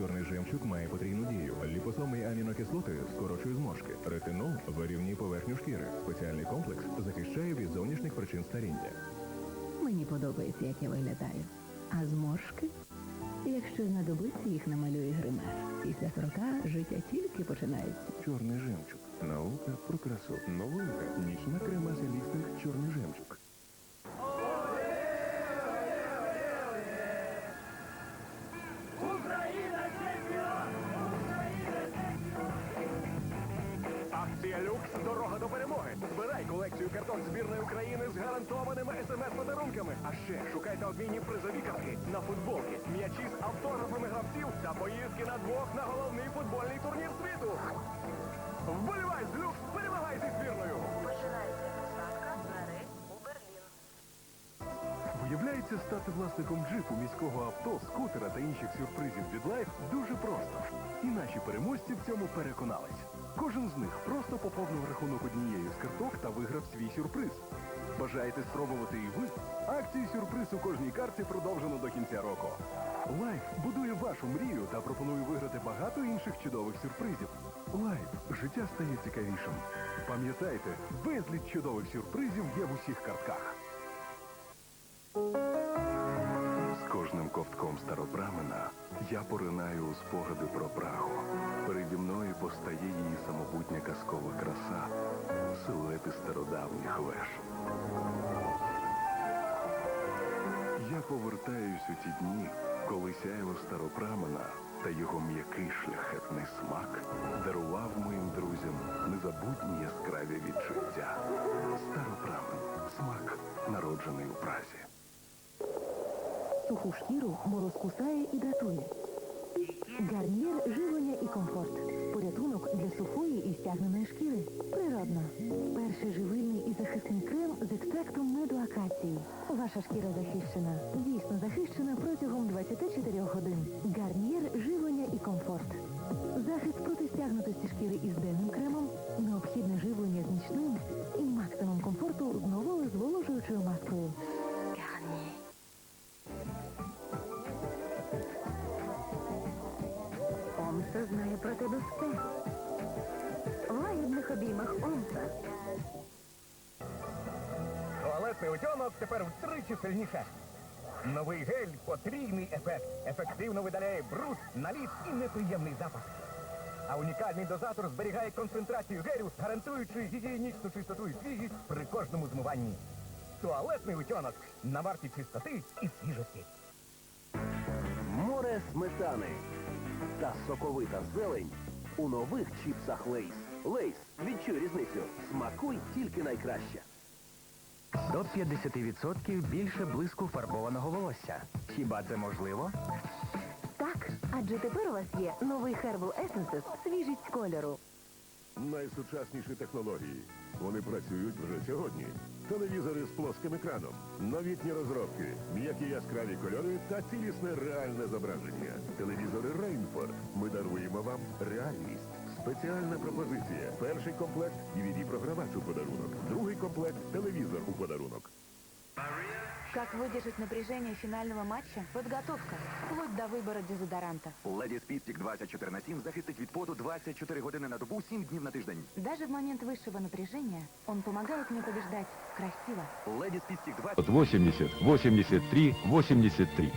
чорний жемчуг має потрійну дію. Ліпосоми і амінокислоти скорочують зморшки. Ретинол вирівнює поверхню шкіри. Спеціальний комплекс захищає від зовнішніх причин старіння. Мені подобається, як я виглядаю. А зморшки? Якщо знадобиться, їх намалює гример. Після 40 життя тільки починається. Чорний жемчуг. Наука про красу. Новинка. Нічна кремазі ліфтинг чорний жемчуг. Збирай колекцію карток збірної України з гарантованими смс-подарунками. А ще шукайте обмінні призові картки на футболки, м'ячі з автографами гравців та поїздки на двох на головний футбольний турнір світу. Вболівай з люкс, перемагай зі збірною. Починається посадка на рейс у Берлін. Виявляється, стати власником джипу, міського авто, скутера та інших сюрпризів від лайф дуже просто. І наші переможці в цьому переконались. Кожен з них просто поповнив рахунок однією з карток та виграв свій сюрприз. Бажаєте спробувати і ви? Акцію сюрприз у кожній карті продовжено до кінця року. Лайф будує вашу мрію та пропонує виграти багато інших чудових сюрпризів. Лайф життя стає цікавішим. Пам'ятайте, безліч чудових сюрпризів є в усіх картках. Ковтком старопрамена я поринаю у спогади про Прагу. Переді мною постає її самобутня казкова краса, силуети стародавніх веж. Я повертаюсь у ті дні, коли сяєво старопрамена та його м'який шляхетний смак дарував моїм друзям незабутні яскраві відчуття. Суху шкіру мороз кусає і дратує. Гарнір живлення і комфорт. Порятунок для сухої і стягненої шкіри. Природно. Перший живильний і захисний крем з екстрактом меду акації. Ваша шкіра захищена. Дійсно захищена протягом 24 годин. Гарнір живлення і комфорт. Захист проти стягнутості Утьонок тепер втричі сильніше. Новий гель потрійний ефект. Ефективно видаляє бруд, наліт і неприємний запах. А унікальний дозатор зберігає концентрацію гелю, гарантуючи гігієнічну чистоту і свіжість при кожному змиванні. Туалетний утьонок на варті чистоти і свіжості. Море сметани та соковита зелень у нових чіпсах Лейс. Лейс, відчуй різницю. Смакуй тільки найкраще. До 50% більше блиску фарбованого волосся. Хіба це можливо? Так, адже тепер у вас є новий Herbal Essences свіжість кольору. Найсучасніші технології. Вони працюють вже сьогодні. Телевізори з плоским екраном, новітні розробки, м'які яскраві кольори та цілісне реальне зображення. Телевізори Rainford. Ми даруємо вам реальність. Спеціальна пропозиція. Перший комплект DVD-програвач у подарунок. Другий комплект телевізор у подарунок. Как выдержать напряжение финального матча? Подготовка. Вплоть до выбора дезодоранта. Леді Спістік 24 на 7 захистить від поту 24 години на добу, 7 днів на тиждень. Даже в момент высшего напряжения он помогает мне побеждать красиво. Леді Спістік 20... 80, 83, 83.